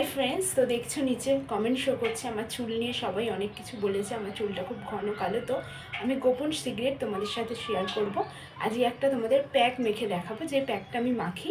Hi friends তো দেখছ নিচে কমেন্ট শো করছে, আমার চুল নিয়ে সবাই অনেক কিছু বলেছে, আমার চুলটা খুব ঘন কালো, তো আমি গোপন সিগারেট তোমাদের সাথে শেয়ার করব। আজকে একটা তোমাদের প্যাক মেখে দেখাবো, যে প্যাকটা আমি মাখি,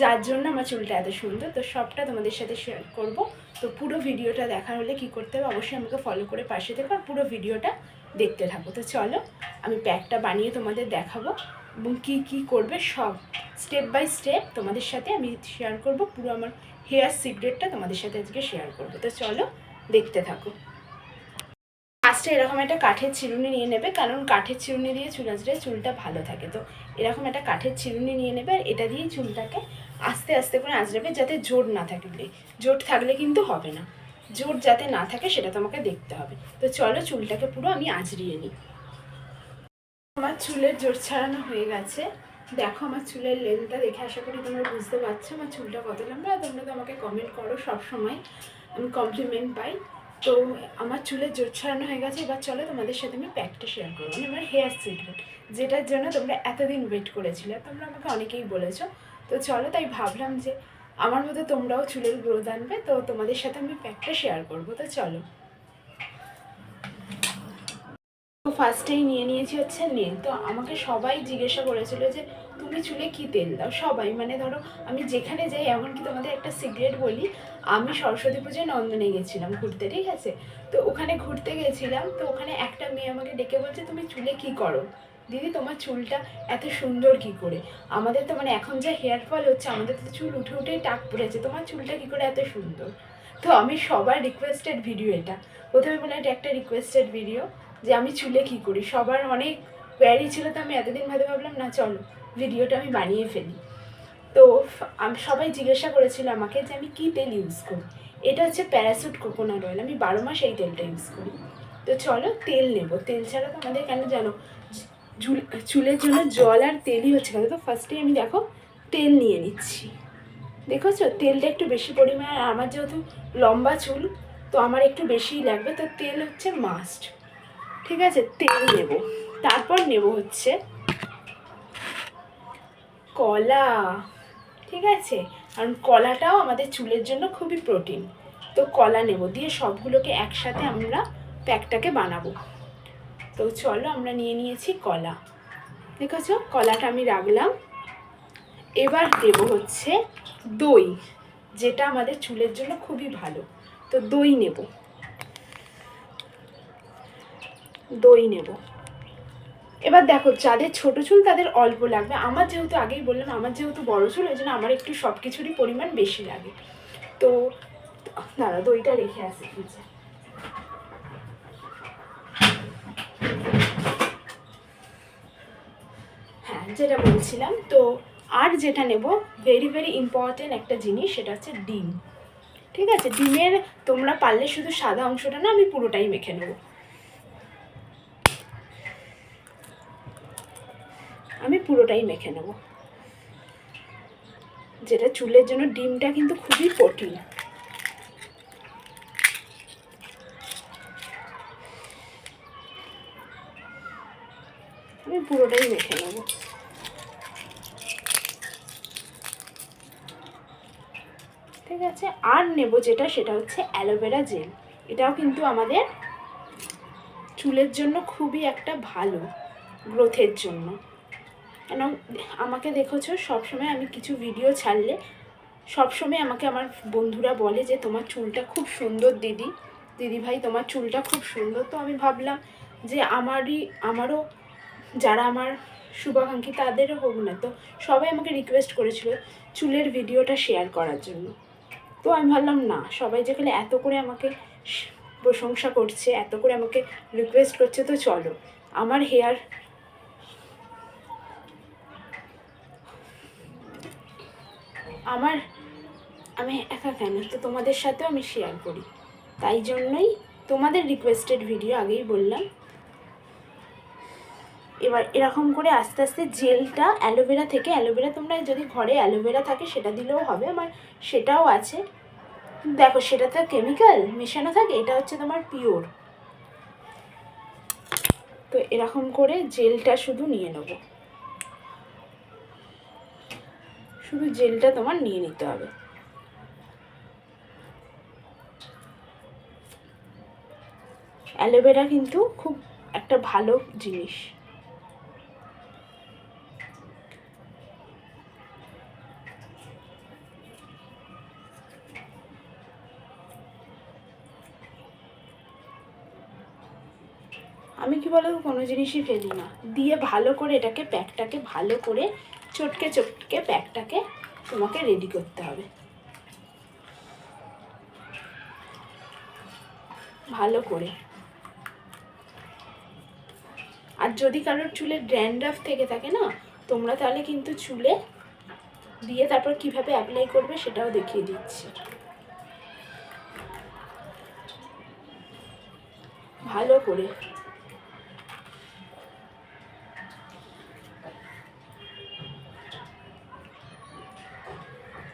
যার জন্য আমার চুলটা এত সুন্দর, তো সবটা তোমাদের সাথে শেয়ার করব। তো পুরো ভিডিওটা দেখার হলে কি করতে হবে, অবশ্যই আমাকে ফলো করে পাশে থেকো আর পুরো ভিডিওটা দেখতে থাকো। তো চলো, আমি প্যাকটা বানিয়ে তোমাদের দেখাবো এবং কী কী করবে, সব স্টেপ বাই স্টেপ তোমাদের সাথে আমি শেয়ার করব, পুরো আমার হেয়ার সিক্রেটটা তোমাদের সাথে আজকে শেয়ার করব। তো চলো দেখতে থাকো। ফার্স্টে এরকম একটা কাঠের চিরুনি নিয়ে নেবে, কারণ কাঠের চিরুনি দিয়ে চুল আঁচড়ে চুলটা ভালো থাকে। তো এরকম একটা কাঠের চিরুনি নিয়ে নেবে আর এটা দিয়ে চুলটাকে আস্তে আস্তে করে আঁচড়াবে যাতে জোর না থাকলে। জোর থাকলে কিন্তু হবে না। জোর যাতে না থাকে সেটা তোমাকে দেখতে হবে। তো চলো চুলটাকে পুরো আমি আঁচড়িয়ে নিই। আমার চুলের জোর ছাড়ানো হয়ে গেছে। দেখো আমার চুলের লেন্থটা দেখে আশা করি তোমরা বুঝতে পারছ আমার চুলটা কত লম্বা তোমরা তো আমাকে কমেন্ট করো সব সময় আমি কমপ্লিমেন্ট পাই। তো আমার চুলের জোর ছাড়ানো হয়ে গেছে, এবার চলো তোমাদের সাথে আমি প্যাকটা শেয়ার করব। মানে আমার হেয়ার সিক্রেট যেটার জন্য তোমরা এতদিন ওয়েট করেছিলে, তোমরা আমাকে অনেকেই বলেছ। তো চলো তাই ভাবলাম যে আমার মতো তোমরাও চুলের গ্রোথ আনবে, তো তোমাদের সাথে আমি প্যাকটা শেয়ার করব। তো চলো। তো ফার্স্টেই নিয়ে নিয়েছি হচ্ছে নীল তো আমাকে সবাই জিজ্ঞাসা করেছিল যে তুমি চুলে কি তেল দাও? সবাই মানে ধরো আমি যেখানে যাই এমনকি তোমাদের একটা সিগারেট বলি? আমি সরস্বতী পুজোয় নন্দনে গেছিলাম ঘুরতে, ঠিক আছে? তো ওখানে ঘুরতে গেছিলাম, তো ওখানে একটা মেয়ে আমাকে ডেকে বলছে, তুমি চুলে কি করো? দিদি, তোমার চুলটা এত সুন্দর কি করে? আমাদের তো মানে এখন যা হেয়ার ফল হচ্ছে, আমাদের তো চুল উঠে উঠেই টাক পড়েছে তোমার চুলটা কি করে এত সুন্দর? তো আমি সবার রিকোয়েস্টেড ভিডিও এটা। প্রথমে বলে এটা একটা রিকোয়েস্টেড ভিডিও যে আমি চুলে কি করি? সবার অনেক কোয়ারি ছিল, তো আমি এতদিন ভাবে ভাবলাম, না, চলো। ভিডিওটা আমি বানিয়ে ফেলি। তো সবাই জিজ্ঞাসা করেছিল আমাকে যে আমি কী তেল ইউজ করি? এটা হচ্ছে প্যারাসুট কোকোনাট অয়েল আমি বারো মাস এই তেলটা ইউজ করি। তো চলো তেল নেব। তেল ছাড়া তো আমাদের কেন জানো? চুলের জন্য জল আর তেলই হচ্ছে কথা তো ফার্স্টেই আমি দেখো তেল নিয়ে নিচ্ছি। দেখেছ? তেলটা একটু বেশি পরিমাণে আমার যেহেতু লম্বা চুল, তো আমার একটু বেশিই লাগবে। তো তেল হচ্ছে মাস্ট ঠিক আছে? তেল নেব। তারপর নেব হচ্ছে কলা। ঠিক আছে? কারণ কলাটাও আমাদের চুলের জন্য খুবই প্রোটিন। তো কলা নেব, দিয়ে সবগুলোকে একসাথে আমরা প্যাকটাকে বানাবো। তো চলো আমরা নিয়ে নিয়েছি কলা। দেখেছ? কলাটা আমি রাখলাম। এবার দেব হচ্ছে দই, যেটা আমাদের চুলের জন্য খুবই ভালো। তো দই নেব। দই নেব। এবার দেখো, যাদের ছোট চুল তাদের অল্প লাগবে। আমার যেহেতু আগেই বললাম, আমার যেহেতু বড় চুল ওই জন্য আমার একটু সব কিছুরই পরিমাণ বেশি লাগে। তো, দাঁড়া, দইটা রেখে আসি হ্যাঁ যেটা বলছিলাম, তো আর যেটা নেব ভেরি ভেরি ইম্পর্টেন্ট একটা জিনিস, সেটা হচ্ছে ডিম। ঠিক আছে? ডিমের তোমরা পারলে শুধু সাদা অংশটা না, আমি পুরোটাই মেখে নেব আমি পুরোটাই মেখে নেব। যেটা চুলের জন্য ডিমটা কিন্তু খুবই কঠিন। আমি পুরোটাই মেখে নেব। ঠিক আছে, আর নেব যেটা, সেটা হচ্ছে অ্যালোভেরা জেল এটাও কিন্তু আমাদের চুলের জন্য খুবই একটা ভালো গ্রোথের জন্য। কেন আমাকে দেখেছ, সবসময় আমি কিছু ভিডিও ছাড়লে, সবসময় আমাকে আমার বন্ধুরা বলে যে, তোমার চুলটা খুব সুন্দর দিদি। দিদি ভাই, তোমার চুলটা খুব সুন্দর। তো আমি ভাবলাম যে, আমারই, আমারও, যারা আমার শুভাকাঙ্ক্ষী, তাদেরও হোক না। তো সবাই আমাকে রিকোয়েস্ট করেছিল চুলের ভিডিওটা শেয়ার করার জন্য। তো আমি ভাবলাম, না, সবাই যেখানে এত করে আমাকে প্রশংসা করছে, এত করে আমাকে রিকোয়েস্ট করছে, তো চলো। আমার হেয়ার আমার, আমি একা কেন? তো তোমাদের সাথেও আমি শেয়ার করি। তাই জন্যই তোমাদের রিকোয়েস্টেড ভিডিও আগেই বললাম। এবার এরকম করে আস্তে আস্তে জেলটা অ্যালোভেরা থেকে অ্যালোভেরা তোমরা যদি ঘরে অ্যালোভেরা থাকে সেটা দিলেও হবে, আমার সেটাও আছে। দেখো, সেটা তো কেমিক্যাল মেশানো থাকে, এটা হচ্ছে তোমার পিওর তো এরকম করে জেলটা শুধু নিয়ে নেব। শুধু জেলটা তোমার নিয়ে নিতে হবে। অ্যালোভেরা কিন্তু খুব একটা ভালো জিনিস। আমি কি বলো কোনো জিনিসই ফেলি না। দিয়ে ভালো করে এটাকে প্যাকটাকে ভালো করে চটকে চটকে প্যাকটাকে তোমাকে রেডি করতে হবে। ভালো করে। আর যদি কারোর চুলে ড্র্যান্ড্রাফ থেকে থাকে না, তোমরা তাহলে কিন্তু চুলে দিয়ে তারপর কীভাবে অ্যাপ্লাই করবে সেটাও দেখিয়ে দিচ্ছি। ভালো করে।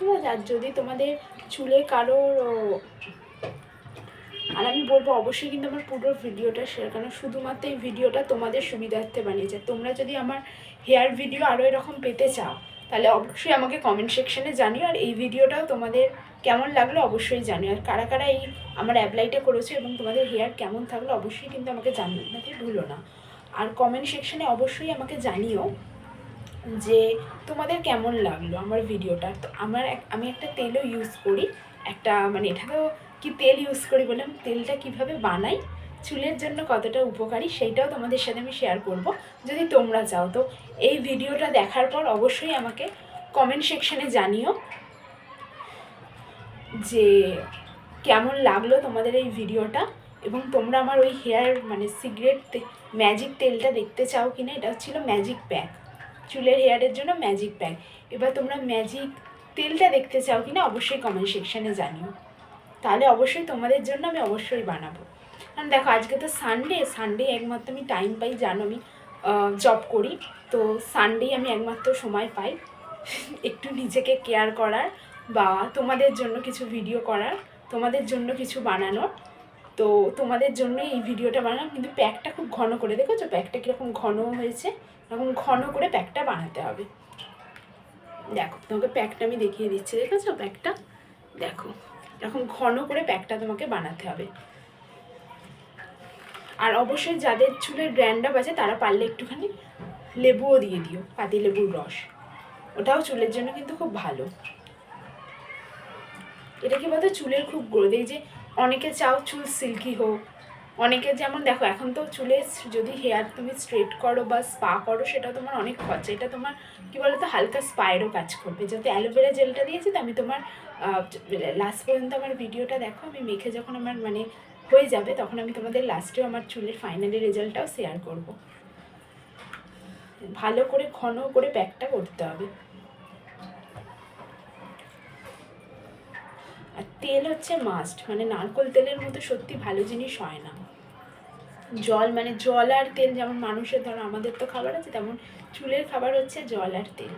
ঠিক আছে আর যদি তোমাদের চুলে কারোর আর আমি বলব অবশ্যই কিন্তু আমার পুরো ভিডিওটা শেয়ার কারণ শুধুমাত্র এই ভিডিওটা তোমাদের সুবিধার্থে বানিয়েছে। তোমরা যদি আমার হেয়ার ভিডিও আরও এরকম পেতে চাও, তাহলে অবশ্যই আমাকে কমেন্ট সেকশানে জানিও, আর এই ভিডিওটাও তোমাদের কেমন লাগল অবশ্যই জানিও। আর কারা কারা এই আমার অ্যাপ্লাইটা করেছ এবং তোমাদের হেয়ার কেমন থাকল অবশ্যই কিন্তু আমাকে জানাতে ভুলো না। আর কমেন্ট সেকশানে অবশ্যই আমাকে জানিও। যে তোমাদের কেমন লাগল আমার ভিডিওটা? তো আমার আমি একটা তেলও ইউজ করি। একটা মানে এটা তো কি তেল ইউজ করি বললাম তেলটা কীভাবে বানাই, চুলের জন্য কতটা উপকারী সেইটাও তোমাদের সাথে আমি শেয়ার করব। যদি তোমরা চাও তো এই ভিডিওটা দেখার পর অবশ্যই আমাকে কমেন্ট সেকশনে জানিও যে কেমন লাগল তোমাদের এই ভিডিওটা এবং তোমরা আমার ওই হেয়ার মানে সিগারেট ম্যাজিক তেলটা দেখতে চাও কিনা, এটা হচ্ছিল ম্যাজিক প্যাক চুলের হেয়ারের জন্য ম্যাজিক প্যাক এবার তোমরা ম্যাজিক তেলটা দেখতে চাও কিনা অবশ্যই কমেন্ট সেকশানে জানিও। তাহলে অবশ্যই তোমাদের জন্য আমি অবশ্যই বানাবো। কারণ দেখো, আজকে তো সানডে সানডে একমাত্র আমি টাইম পাই, জানো আমি জব করি। তো সানডেই আমি একমাত্র সময় পাই একটু নিজেকে কেয়ার করার বা তোমাদের জন্য কিছু ভিডিও করার, তোমাদের জন্য কিছু বানানোর। তো তোমাদের জন্য এই ভিডিওটা বানালাম, কিন্তু প্যাকটা খুব ঘন করে, দেখেছ? প্যাকটা কীরকম ঘন হয়েছে এরকম ঘন করে প্যাকটা বানাতে হবে। দেখো, তোমাকে প্যাকটা আমি দেখিয়ে দিচ্ছি, দেখেছ? প্যাকটা? দেখো এরকম ঘন করে প্যাকটা তোমাকে বানাতে হবে। আর অবশ্যই যাদের চুলের ড্র্যান্ডাপ আছে, তারা পারলে একটুখানি লেবুও দিয়ে দিও, পাতি লেবুর রস। ওটাও চুলের জন্য কিন্তু খুব ভালো। এটা কি বলতো? চুলের খুব গ্রোথ এই যে অনেকে চাও চুল সিল্কি হোক অনেকে যেমন দেখো, এখন তো চুলে যদি হেয়ার তুমি স্ট্রেট করো বা স্পা করো, সেটা তোমার অনেক খরচা। এটা তোমার কি বলতো, হালকা স্পায়েরও কাজ করবে। যাতে অ্যালোভেরা জেলটা দিয়েছি, তো আমি তোমার লাস্ট পর্যন্ত আমার ভিডিওটা দেখো। আমি মেখে যখন আমার মানে হয়ে যাবে, তখন আমি তোমাদের লাস্টেও আমার চুলের ফাইনালি রেজাল্টটাও শেয়ার করব। ভালো করে ঘন করে প্যাকটা করতে হবে। আর তেল হচ্ছে মাস্ট মানে নারকোল তেলের মতো সত্যি ভালো জিনিস হয় না। জল মানে জল আর তেল যেমন মানুষের, ধরো আমাদের তো খাবার আছে, তেমন চুলের খাবার হচ্ছে জল আর তেল।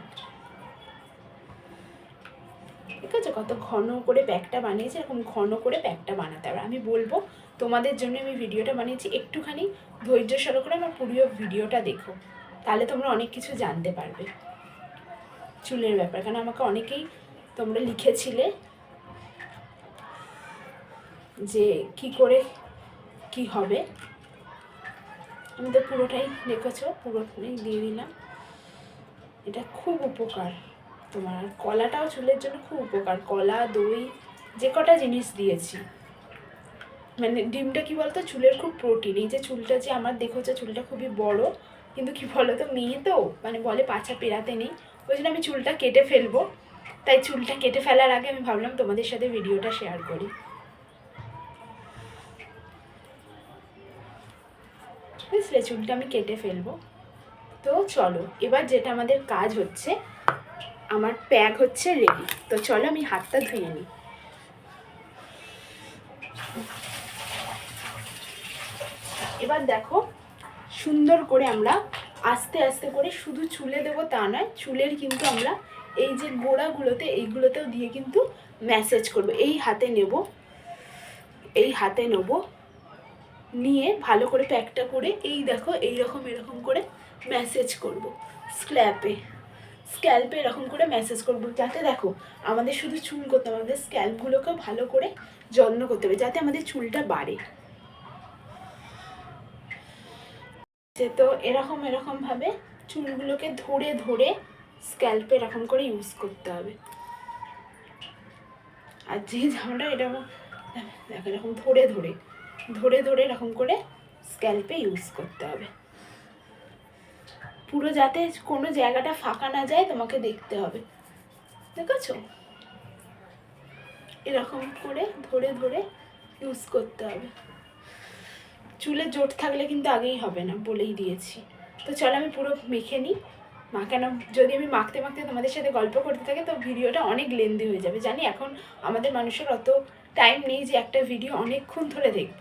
ঠিক আছে? কত ঘন করে প্যাকটা বানিয়েছে, এরকম ঘন করে প্যাকটা বানাতে হবে। আমি বলব, তোমাদের জন্য আমি ভিডিওটা বানিয়েছি, একটুখানি ধৈর্য করে আমার পুরো ভিডিওটা দেখো। তাহলে তোমরা অনেক কিছু জানতে পারবে। চুলের ব্যাপার, কারণ আমাকে অনেকেই তোমরা লিখেছিলে যে কি করে কি হবে। আমি তো পুরোটাই দেখেছ পুরোটাই দিয়ে দিলাম। এটা খুব উপকার তোমার। কলাটাও চুলের জন্য খুব উপকার। কলা, দই, যে কটা জিনিস দিয়েছি। মানে ডিমটা কি বলতো? চুলের খুব প্রোটিন এই যে চুলটা যে আমার দেখো যে চুলটা খুবই বড়। কিন্তু কি বলতো, মেয়ে তো মানে বলে পাছা পেরাতে নেই। ওই জন্য আমি চুলটা কেটে ফেলব। তাই চুলটা কেটে ফেলার আগে আমি ভাবলাম তোমাদের সাথে ভিডিওটা শেয়ার করি। বুঝলে চুলটা আমি কেটে ফেলব। তো চলো, এবার যেটা আমাদের কাজ হচ্ছে, আমার প্যাক হচ্ছে রেডি তো চলো আমি হাতটা ধুয়ে নিই। এবার দেখো, সুন্দর করে আমরা আস্তে আস্তে করে শুধু চুলে দেবো তা নয়, চুলের কিন্তু আমরা এই যে গোড়াগুলোতে, এইগুলোতেও দিয়ে কিন্তু ম্যাসেজ করব। এই হাতে নেব, এই হাতে নেব। নিয়ে ভালো করে প্যাকটা করে এই দেখো এই রকম এরকম করে ম্যাসেজ করব স্ক্ল্যাপে স্ক্যাল্পে এরকম করে ম্যাসেজ করব যাতে দেখো, আমাদের শুধু চুল করতে হবে, আমাদের স্ক্যাল্পগুলোকেও ভালো করে যত্ন করতে হবে যাতে আমাদের চুলটা বাড়ে। যে তো এরকম এরকমভাবে চুলগুলোকে ধরে ধরে স্ক্যাল্পে এরকম করে ইউজ করতে হবে। আর যে জামাটা এরকম দেখো, এরকম ধরে ধরে। ধরে ধরে এরকম করে স্ক্যাল্পে ইউজ করতে হবে। পুরো যাতে কোনো জায়গাটা ফাঁকা না যায় তোমাকে দেখতে হবে। দেখেছ? এরকম করে ধরে ধরে ইউজ করতে হবে। চুলে জোট থাকলে কিন্তু আগেই হবে না বলেই দিয়েছি। তো চলো আমি পুরো মেখে নিই। মা কেন যদি আমি মাখতে মাখতে তোমাদের সাথে গল্প করতে থাকি, তো ভিডিওটা অনেক লেন্দি হয়ে যাবে। জানি এখন আমাদের মানুষের অত টাইম নেই যে একটা ভিডিও অনেকক্ষণ ধরে দেখব।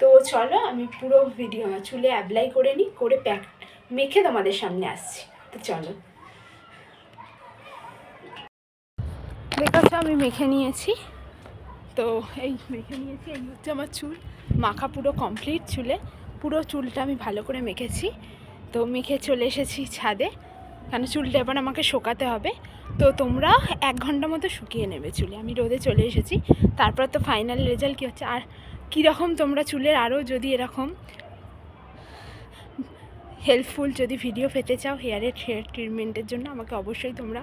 তো চলো আমি পুরো ভিডিও চুলে অ্যাপ্লাই করে নিই, করে প্যাক মেখে তোমাদের সামনে আসছি। তো চলো। দেখেছ আমি মেখে নিয়েছি। তো এই মেখে নিয়েছি, এই হচ্ছে আমার চুল। মাখা পুরো কমপ্লিট চুলে। পুরো চুলটা আমি ভালো করে মেখেছি। তো মেখে চলে এসেছি ছাদে। কেন চুলটা এবার আমাকে শোকাতে হবে? তো তোমরা এক ঘণ্টা মতো শুকিয়ে নেবে চুলে। আমি রোদে চলে এসেছি। তারপর তো ফাইনাল রেজাল্ট কী হচ্ছে? আর কীরকম তোমরা চুলের আরও যদি এরকম হেল্পফুল যদি ভিডিও পেতে চাও হেয়ারের হেয়ার ট্রিটমেন্টের জন্য, আমাকে অবশ্যই তোমরা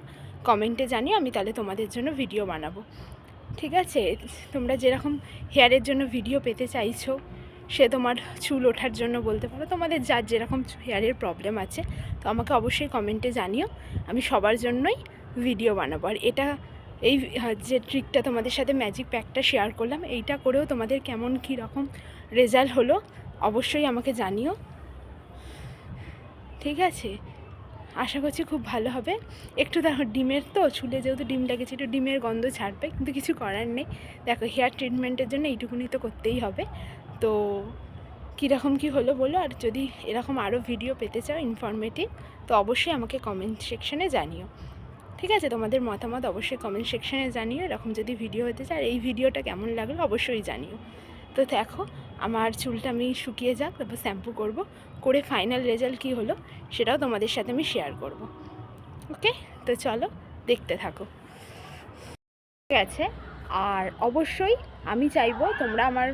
কমেন্টে জানিও। আমি তাহলে তোমাদের জন্য ভিডিও বানাবো। ঠিক আছে? তোমরা যেরকম হেয়ারের জন্য ভিডিও পেতে চাইছো সে তোমার চুল ওঠার জন্য বলতে পারো। তোমাদের যার যেরকম হেয়ারের প্রবলেম আছে, তো আমাকে অবশ্যই কমেন্টে জানিও। আমি সবার জন্যই ভিডিও বানাবো। আর এটা, এই যে ট্রিকটা তোমাদের সাথে ম্যাজিক প্যাকটা শেয়ার করলাম, এইটা করেও তোমাদের কেমন কী রকম রেজাল্ট হলো, অবশ্যই আমাকে জানিও। ঠিক আছে? আশা করছি খুব ভালো হবে। একটু দেখো ডিমের তো, চুলে যেহেতু ডিম লেগেছে, একটু ডিমের গন্ধ ছাড়বে, কিন্তু কিছু করার নেই। দেখো হেয়ার ট্রিটমেন্টের জন্য এইটুকুনি তো করতেই হবে। তো কীরকম কী হলো বলো? আর যদি এরকম আরও ভিডিও পেতে চাও ইনফরমেটিভ তো অবশ্যই আমাকে কমেন্ট সেকশনে জানিও। ঠিক আছে? তোমাদের মতামত অবশ্যই কমেন্ট সেকশনে জানিও। এরকম যদি ভিডিও হতে চায়, আর এই ভিডিওটা কেমন লাগল অবশ্যই জানিও। তো দেখো, আমার চুলটা আমি শুকিয়ে যাক, তারপর শ্যাম্পু করব। করে ফাইনাল রেজাল্ট কী হলো, সেটাও তোমাদের সাথে আমি শেয়ার করব। ওকে তো চলো, দেখতে থাকো। ঠিক আছে? আর অবশ্যই আমি চাইব তোমরা আমার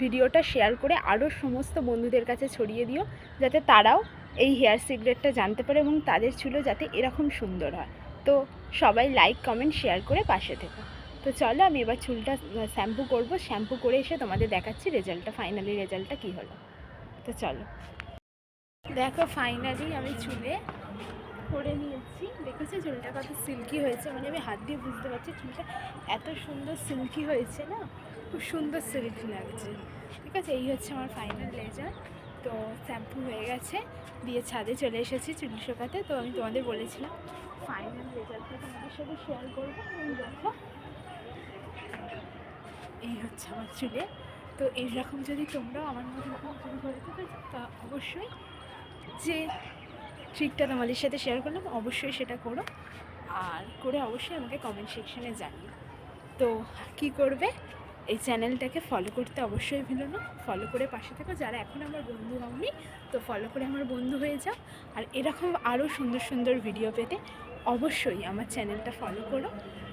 ভিডিওটা শেয়ার করে আরও সমস্ত বন্ধুদের কাছে ছড়িয়ে দিও, যাতে তারাও এই হেয়ার সিক্রেটটা জানতে পারে এবং তাদের চুলও যাতে এরকম সুন্দর হয়। তো সবাই লাইক কমেন্ট শেয়ার করে পাশে থেকো। তো চলো আমি এবার চুলটা শ্যাম্পু করব। শ্যাম্পু করে এসে তোমাদের দেখাচ্ছি রেজাল্টটা ফাইনালি রেজাল্টটা কী হলো। তো চলো। দেখো ফাইনালি আমি চুলে করে নিয়েছি। দেখেছি চুলটা কত সিল্কি হয়েছে। মানে আমি হাত দিয়ে বুঝতে পারছি, চুলটা এত সুন্দর সিল্কি হয়েছে না? খুব সুন্দর সিল্কি লাগছে। ঠিক আছে, এই হচ্ছে আমার ফাইনাল রেজাল্ট তো শ্যাম্পু হয়ে গেছে, দিয়ে ছাদে চলে এসেছি চুল শোকাতে। তো আমি তোমাদের বলেছিলাম ফাইনাল রেজাল্টটা তোমাদের সাথে শেয়ার করব। এবং দেখো। এই হচ্ছে আমার চুলে। তো এইরকম যদি তোমরাও আমার মতো এরকম চুল করে থাকো, তা অবশ্যই যে ট্রিকটা তোমাদের সাথে শেয়ার করলাম, অবশ্যই সেটা করো। আর করে অবশ্যই আমাকে কমেন্ট সেকশানে জানিও। তো কি করবে? এই চ্যানেলটাকে ফলো করতে অবশ্যই ভুলো না। ফলো করে পাশে থেকো। যারা এখন আমার বন্ধু হওনি, তো ফলো করে আমার বন্ধু হয়ে যাও। আর এরকম আরও সুন্দর সুন্দর ভিডিও পেতে অবশ্যই আমার চ্যানেলটা ফলো করো।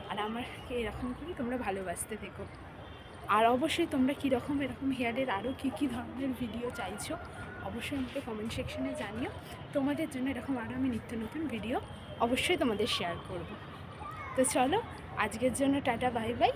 আর আমাকে এরকম করে তোমরা ভালোবাসতে থেকো। আর অবশ্যই তোমরা কীরকম এরকম হেয়ারের আরও কী কী ধরনের ভিডিও চাইছো অবশ্যই আমাকে কমেন্ট সেকশনে জানিও। তোমাদের জন্য এরকম আরও আমি নিত্য নতুন ভিডিও অবশ্যই তোমাদের শেয়ার করব। তো চলো, আজকের জন্য টাটা বাই বাই